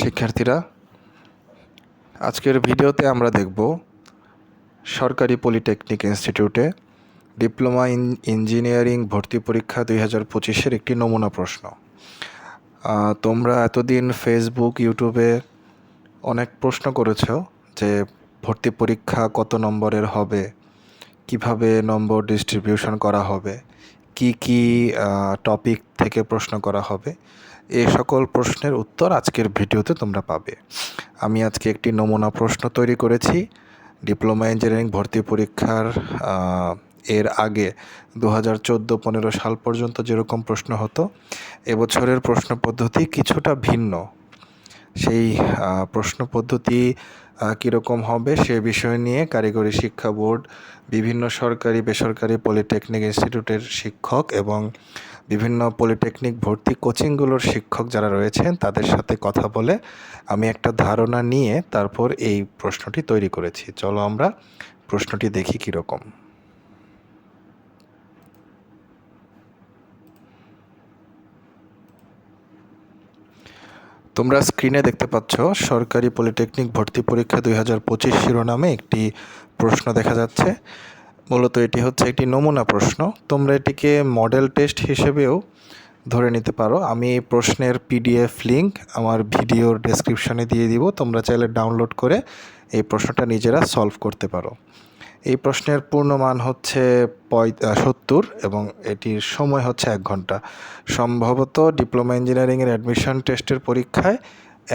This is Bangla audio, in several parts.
শিক্ষার্থীরা, আজকের ভিডিওতে আমরা দেখব সরকারি পলিটেকনিক ইনস্টিটিউটে ডিপ্লোমা ইন ইঞ্জিনিয়ারিং ভর্তি পরীক্ষা দুই হাজার পঁচিশের একটি নমুনা প্রশ্ন। তোমরা এতদিন ফেসবুক ইউটিউবে অনেক প্রশ্ন করেছ যে ভর্তি পরীক্ষা কত নম্বরের হবে, কীভাবে নম্বর ডিস্ট্রিবিউশন করা হবে, কি কি টপিক থেকে প্রশ্ন করা হবে। এই সকল প্রশ্নের উত্তর আজকের ভিডিওতে তোমরা পাবে। আমি আজকে একটি নমুনা প্রশ্ন তৈরি করেছি। ডিপ্লোমা ইঞ্জিনিয়ারিং ভর্তি পরীক্ষার এর আগে দু হাজার চোদ্দ পনেরো সাল পর্যন্ত যেরকম প্রশ্ন হতো, এবছরের প্রশ্ন পদ্ধতি কিছুটা ভিন্ন। সেই প্রশ্ন পদ্ধতি কীরকম হবে সে বিষয় নিয়ে কারিগরি শিক্ষা বোর্ড, বিভিন্ন সরকারি, বেসরকারি পলিটেকনিক ইনস্টিটিউটের শিক্ষক এবং বিভিন্ন পলিটেকনিক ভর্তি কোচিংগুলোর শিক্ষক যারা রয়েছেন, তাদের সাথে কথা বলে আমি একটা ধারণা নিয়ে তারপর এই প্রশ্নটি তৈরি করেছি। চলো আমরা প্রশ্নটি দেখি কীরকম। তোমরা স্ক্রিনে দেখতে পাচ্ছ, সরকারি পলিটেকনিক ভর্তি পরীক্ষা দুই হাজার পঁচিশ শিরোনামে একটি প্রশ্ন দেখা যাচ্ছে। মূলত এটি হচ্ছে একটি নমুনা প্রশ্ন। তোমরা এটিকে মডেল টেস্ট হিসেবেও ধরে নিতে পারো। আমি এই প্রশ্নের পিডিএফ লিঙ্ক আমার ভিডিওর ডেসক্রিপশনে দিয়ে দিব। তোমরা চাইলে ডাউনলোড করে এই প্রশ্নটা নিজেরা সলভ করতে পারো। এই প্রশ্নের পূর্ণ মান হচ্ছে সত্তর এবং এটির সময় হচ্ছে এক ঘণ্টা। সম্ভবত ডিপ্লোমা ইঞ্জিনিয়ারিংয়ের অ্যাডমিশন টেস্টের পরীক্ষায়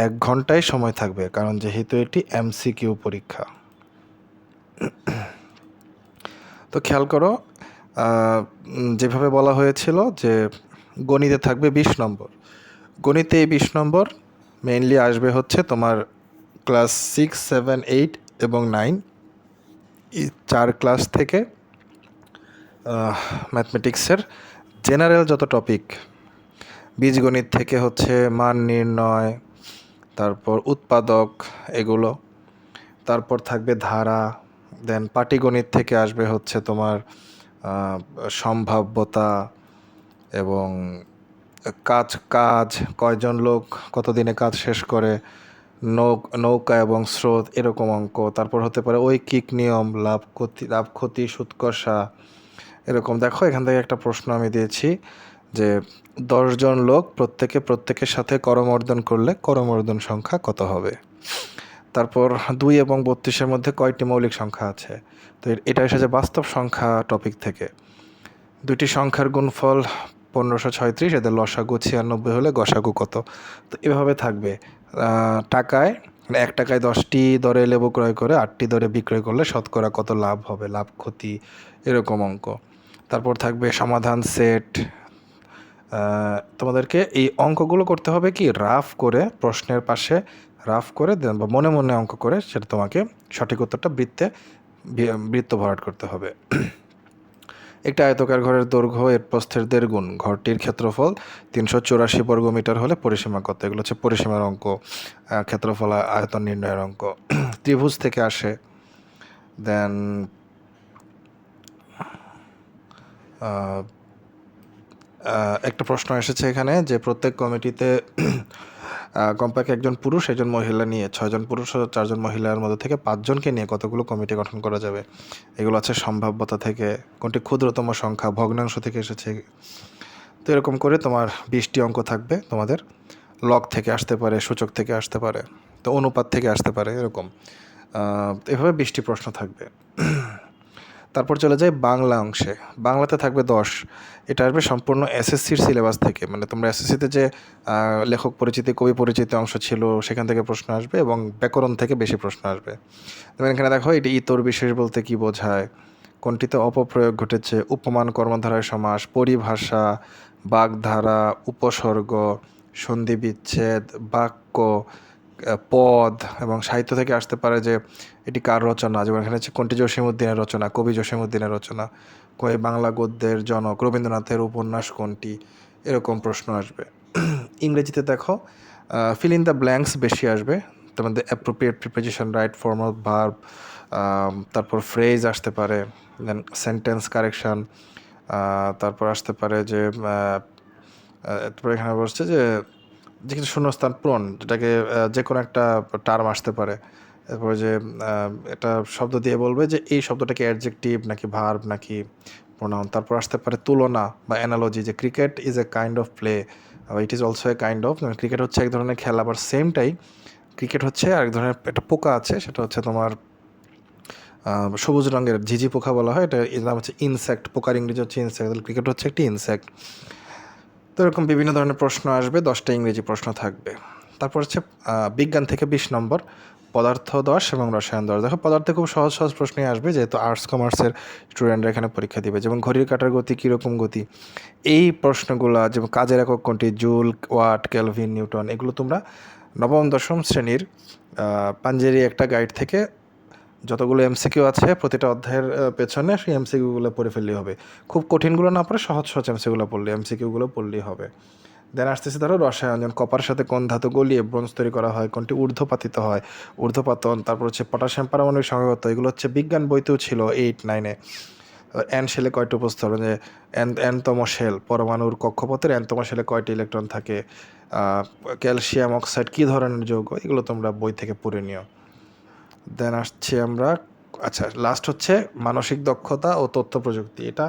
এক ঘন্টায় সময় থাকবে, কারণ যেহেতু এটি এমসিকিউ পরীক্ষা। তো খেয়াল করো যেভাবে বলা হয়েছিল যে গণিতে থাকবে বিশ নম্বর। গণিতে এই বিশ নম্বর মেইনলি আসবে হচ্ছে তোমার ক্লাস সিক্স সেভেন এইট এবং নাইন চার ক্লাস থেকে ম্যাথমেটিক্সের জেনারেল যত টপিক বীজগণিত থেকে হচ্ছে মান নির্ণয়, তারপর উৎপাদক এগুলো, তারপর থাকবে ধারা দেন পাটিগণিত থেকে আসবে হচ্ছে তোমার সম্ভাব্যতা এবং কাজ কাজ, কয়জন লোক, কতদিনে কাজ শেষ করে, নৌকা এবং স্রোত এরকম অঙ্ক। তারপর হতে পারে ঐকিক নিয়ম, লাভ ক্ষতি লাভ ক্ষতি সুদ কষা এরকম। দেখো, এখান থেকে একটা প্রশ্ন আমি দিয়েছি যে দশজন লোক প্রত্যেকে, প্রত্যেকের সাথে করমর্দন করলে করমর্দন সংখ্যা কত হবে? তারপর দুই এবং বত্রিশের মধ্যে কয়টি মৌলিক সংখ্যা আছে। তো এটা এসেছে বাস্তব সংখ্যা টপিক থেকে। দুটি সংখ্যার গুণফল পনেরোশো ছয়ত্রিশ, এদের লসাগু ছিয়ানব্বই হলে গসাগু কত? তো এভাবে থাকবে। টাকায়, এক টাকায় দশটি দরে লেবু ক্রয় করে আটটি দরে বিক্রয় করলে শতকরা কত লাভ হবে? লাভ, ক্ষতি, এরকম অঙ্ক। তারপর থাকবে সমাধান সেট। তোমাদেরকে এই অঙ্কগুলো করতে হবে কি? রাফ করে প্রশ্নের পাশে রাফ করে দেন বা মনে মনে অঙ্ক করে, সেটা তোমাকে সঠিক উত্তরটা বৃত্তে বৃত্ত ভরাট করতে হবে। একটা আয়তকার ঘরের দৈর্ঘ্য, এর প্রস্থের দেড় গুণ ঘরটির ক্ষেত্রফল তিনশো চুরাশি বর্গ মিটার হলে পরিসীমা কত? এগুলো হচ্ছে পরিসীমার অঙ্ক ক্ষেত্রফল, আয়তন নির্ণয়ের অঙ্ক। ত্রিভুজ থেকে আসে দেন একটা প্রশ্ন এসেছে এখানে যে প্রত্যেক কমিটিতে কমপক্ষে একজন পুরুষ, একজন মহিলা নিয়ে, ছয়জন পুরুষ ও চারজন মহিলার মধ্যে থেকে পাঁচজনকে নিয়ে কতগুলো কমিটি গঠন করা যাবে? এগুলো আছে সম্ভাব্যতা থেকে, কোনটি ক্ষুদ্রতম সংখ্যা, ভগ্নাংশ থেকে এসেছে। তো এরকম করে তোমার বিশটি অঙ্ক থাকবে, তোমাদের লগ থেকে আসতে পারে, সূচক থেকে আসতে পারে, তো অনুপাত থেকে আসতে পারে, এরকম। এভাবে বিশটি প্রশ্ন থাকবে। তারপর চলে যায় বাংলা অংশে। বাংলাতে থাকবে দশ। এটা আসবে সম্পূর্ণ এসএসসির সিলেবাস থেকে। মানে তোমরা এসএসসিতে যে লেখক পরিচিতি, কবি পরিচিতি অংশ ছিল, সেখান থেকে প্রশ্ন আসবে এবং ব্যাকরণ থেকে বেশি প্রশ্ন আসবে। যেমন এখানে দেখো, এটি ইতর বিশেষ বলতে কি বোঝায়? কোনটিতে অপপ্রয়োগ ঘটেছে? উপমান, কর্মধারায় সমাস, পরিভাষা, বাগধারা, উপসর্গ, সন্ধি বিচ্ছেদ, বাক্য পদ এবং সাহিত্য থেকে আসতে পারে যে এটি কার রচনা? যেমন এখানে হচ্ছে কোনটি জসীমউদ্দিনের রচনা, কবি জসীমউদ্দিনের রচনা কই বাংলা গদ্যের জনক রবীন্দ্রনাথের উপন্যাস কোনটি? এরকম প্রশ্ন আসবে। ইংরেজিতে দেখো ফিল ইন দ্য ব্ল্যাঙ্কস বেশি আসবে মধ্যে appropriate preposition right formal verb তারপর ফ্রেজ আসতে পারে দেন সেন্টেন্স কারেকশন তারপর আসতে পারে যে তারপর এখানে বলছে যে যে কিছু শূন্যস্থান পূরণ, যেটাকে যে কোনো একটা টার্ম আসতে পারে। এরপরে যে এটা শব্দ দিয়ে বলবে যে, এই শব্দটাকে অ্যাডজেক্টিভ নাকি ভার্ব নাকি প্রোনাউন তারপর আসতে পারে তুলনা বা অ্যানালজি যে cricket is a kind of play it is also a kind of cricket হচ্ছে এক ধরনের খেলা, আবার সেমটাই ক্রিকেট হচ্ছে আরেক ধরনের একটা পোকা আছে, সেটা হচ্ছে তোমার সবুজ রঙের ঝিঝি পোকা বলা হয়, এটা এর নাম হচ্ছে ইনসেক্ট পোকার ইংরেজি হচ্ছে ইনসেক্ট ক্রিকেট হচ্ছে একটি ইনসেক্ট তো এরকম বিভিন্ন ধরনের প্রশ্ন আসবে, দশটা ইংরেজি প্রশ্ন থাকবে। তারপর হচ্ছে বিজ্ঞান থেকে বিশ নম্বর, পদার্থ দশ এবং রসায়ন দশ। দেখো, পদার্থে খুব সহজ সহজ প্রশ্নই আসবে, যেহেতু আর্টস কমার্সের স্টুডেন্টরা এখানে পরীক্ষা দিবে। যেমন ঘড়ির কাটার গতি কীরকম গতি? এই প্রশ্নগুলো, যেমন কাজের একক কোনটি? জুল, ওয়াট ক্যালভিন নিউটন, এগুলো তোমরা নবম, দশম শ্রেণির পাঞ্জেরি একটা গাইড থেকে যতগুলো এমসিকিউ আছে প্রতিটা অধ্যায়ের পেছনে সেই এমসিকিউগুলো পড়ে ফেললেই হবে। খুব কঠিনগুলো না পড়ে, সহজ সহজ এমসিকিউগুলো পড়লে, এমসিকিউগুলো পড়লেই হবে। দেন আসতেছে ধরো রসায়ন যেমন কপার সাথে কোন ধাতু গলিয়ে ব্রোঞ্জ তৈরি করা হয়, কোনটি ঊর্ধ্বপাতিত হয়? ঊর্ধ্বপাতন, তারপর হচ্ছে পটাশিয়াম, পারমাণবিক সংঘাত, এগুলো হচ্ছে বিজ্ঞান বইতেও ছিল এইট নাইনে অ্যান শেলে কয়টি উপস্থিত যে এন এনতম শেল পরমাণুর কক্ষপথের এনতম শেলে কয়টি ইলেকট্রন থাকে? ক্যালসিয়াম অক্সাইড কী ধরনের যৌগ? এগুলো তোমরা বই থেকে পড়ে নিও। দেন আসছি আমরা আচ্ছা লাস্ট হচ্ছে মানসিক দক্ষতা ও তথ্য প্রযুক্তি। এটা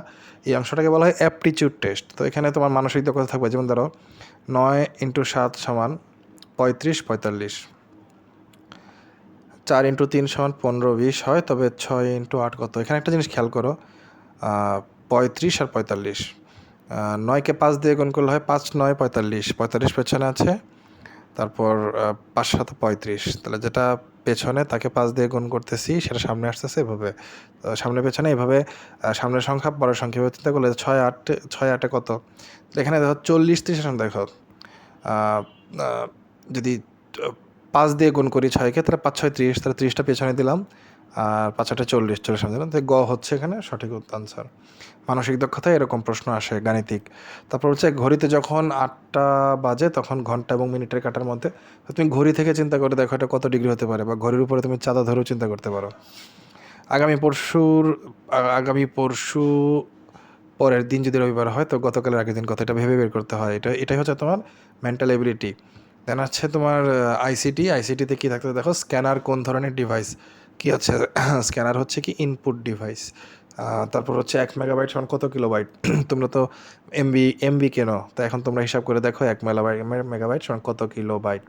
এই অংশটাকে বলা হয় অ্যাপটিচিউড টেস্ট তো এখানে তোমার মানসিক দক্ষতা থাকবে, যেমন ধরো নয় ইন্টু সাত সমান পঁয়ত্রিশ, পঁয়তাল্লিশ। চার ইন্টু তিন সমান পনেরো, বিশ হয়, তবে ছয় ইন্টু আট কত? এখানে একটা জিনিস খেয়াল করো পঁয়ত্রিশ আর পঁয়তাল্লিশ। নয়কে পাঁচ দিয়ে গুণ করলে হয় পাঁচ, নয়, পঁয়তাল্লিশ। পঁয়তাল্লিশ পেছনে আছে, তারপর পাঁচ, সাত, পঁয়ত্রিশ। তাহলে যেটা পেছনে তাকে পাঁচ দিয়ে গুণ করতেছি, সেটা সামনে আসতেছে এভাবে। সামনে পেছনে এভাবে সামনের সংখ্যা, পরের সংখ্যা এভাবে চিন্তা করলে ছয় আট, ছয় আটে কত? এখানে দেখো চল্লিশ ত্রিশ দেখো। যদি পাঁচ দিয়ে গুণ করি ছয়কে, তাহলে পাঁচ, ছয়, ত্রিশ, তাহলে ত্রিশটা পেছনে দিলাম। আর পাঁচ আটে চল্লিশ চল্লিশ তো গ হচ্ছে এখানে সঠিক আনসার মানসিক দক্ষতায় এরকম প্রশ্ন আসে গাণিতিক। তারপর হচ্ছে ঘড়িতে যখন আটটা বাজে তখন ঘণ্টা এবং মিনিটের কাটার মধ্যে তুমি ঘড়ি থেকে চিন্তা করে দেখো এটা কত ডিগ্রি হতে পারে বা ঘড়ির উপরে তুমি চাঁদা ধরেও চিন্তা করতে পারো। আগামী পরশুর, আগামী পরশু পরের দিন যদি রবিবার হয় তো গতকালের আগের দিন কথা, এটা ভেবে বের করতে হয়। এটা, এটাই হচ্ছে তোমার মেন্টাল এবিলিটি দেন হচ্ছে তোমার আইসিটি আইসিটিতে কী থাকতে দেখো? স্ক্যানার কোন ধরনের ডিভাইস কী হচ্ছে স্ক্যানার হচ্ছে কি ইনপুট ডিভাইস তারপর হচ্ছে এক মেগাবাইট সমান কত কিলোবাইট তোমরা তো এমবি এমবি কেন? তো এখন তোমরা হিসাব করে দেখো, এক মেগাবাইট মেগাবাইট সমান কত কিলোবাইট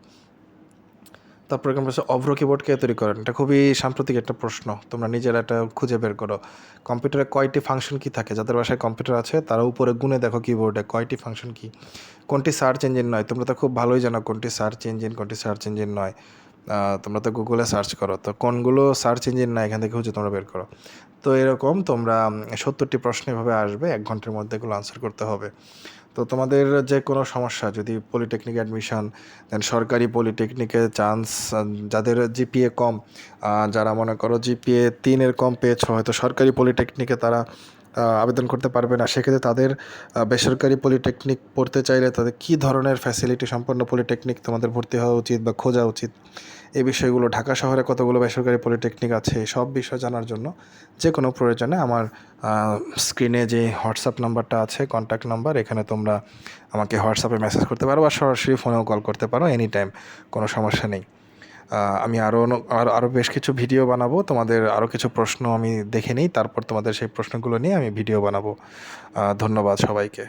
তারপর বলছে অভ্র কিবোর্ড কে তৈরি করেন? এটা খুবই সাম্প্রতিক একটা প্রশ্ন। তোমরা নিজেরা এটা খুঁজে বের করো। কম্পিউটারে কয়টি ফাংশন কি থাকে? যাদের বাসায় কম্পিউটার আছে, তারা উপরে গুনে দেখো কিবোর্ডে কয়টি ফাংশন কি। কোনটি সার্চ ইঞ্জিন নয়? তোমরা তো খুব ভালোই জানো কোনটি সার্চ ইঞ্জিন কোনটি সার্চ ইঞ্জিন নয়। তোমরা তো গুগলে সার্চ করো। তো কোনগুলো সার্চ ইঞ্জিন না, এখান থেকে হচ্ছে তোমরা বের করো। তো এরকম তোমরা সত্তরটি প্রশ্ন এভাবে আসবে, এক ঘণ্টার মধ্যে এগুলো আনসার করতে হবে। তো তোমাদের যে কোনো সমস্যা, যদি পলিটেকনিক অ্যাডমিশন দেন সরকারি পলিটেকনিকে চান্স যাদের জিপিএ কম যারা মনে করো জিপিএ তিনের কম পেয়েছ, হয়তো সরকারি পলিটেকনিকে তারা আবেদন করতে পারবে না। সেক্ষেত্রে তাদের বেসরকারি পলিটেকনিক পড়তে চাইলে তাদের কী ধরনের ফ্যাসিলিটি সম্পন্ন পলিটেকনিক তোমাদের ভর্তি হওয়া উচিত বা খোঁজা উচিত? এই বিষয়গুলো ঢাকা শহরে কতগুলো বেসরকারি পলিটেকনিক আছে সব বিষয় জানার জন্য যে কোনো প্রয়োজনে আমার স্ক্রিনে যে হোয়াটসঅ্যাপ নাম্বারটা আছে কন্ট্যাক্ট নাম্বার, এখানে তোমরা আমাকে হোয়াটসঅ্যাপে মেসেজ করতে পারো বা সরাসরি ফোনেও কল করতে পারো এনি টাইম কোনো সমস্যা নেই। আমি আরও আরও আরও বেশ কিছু ভিডিও বানাবো। তোমাদের আরও কিছু প্রশ্ন আমি দেখে নিই। তারপর তোমাদের সেই প্রশ্নগুলো নিয়ে আমি ভিডিও বানাবো। ধন্যবাদ সবাইকে।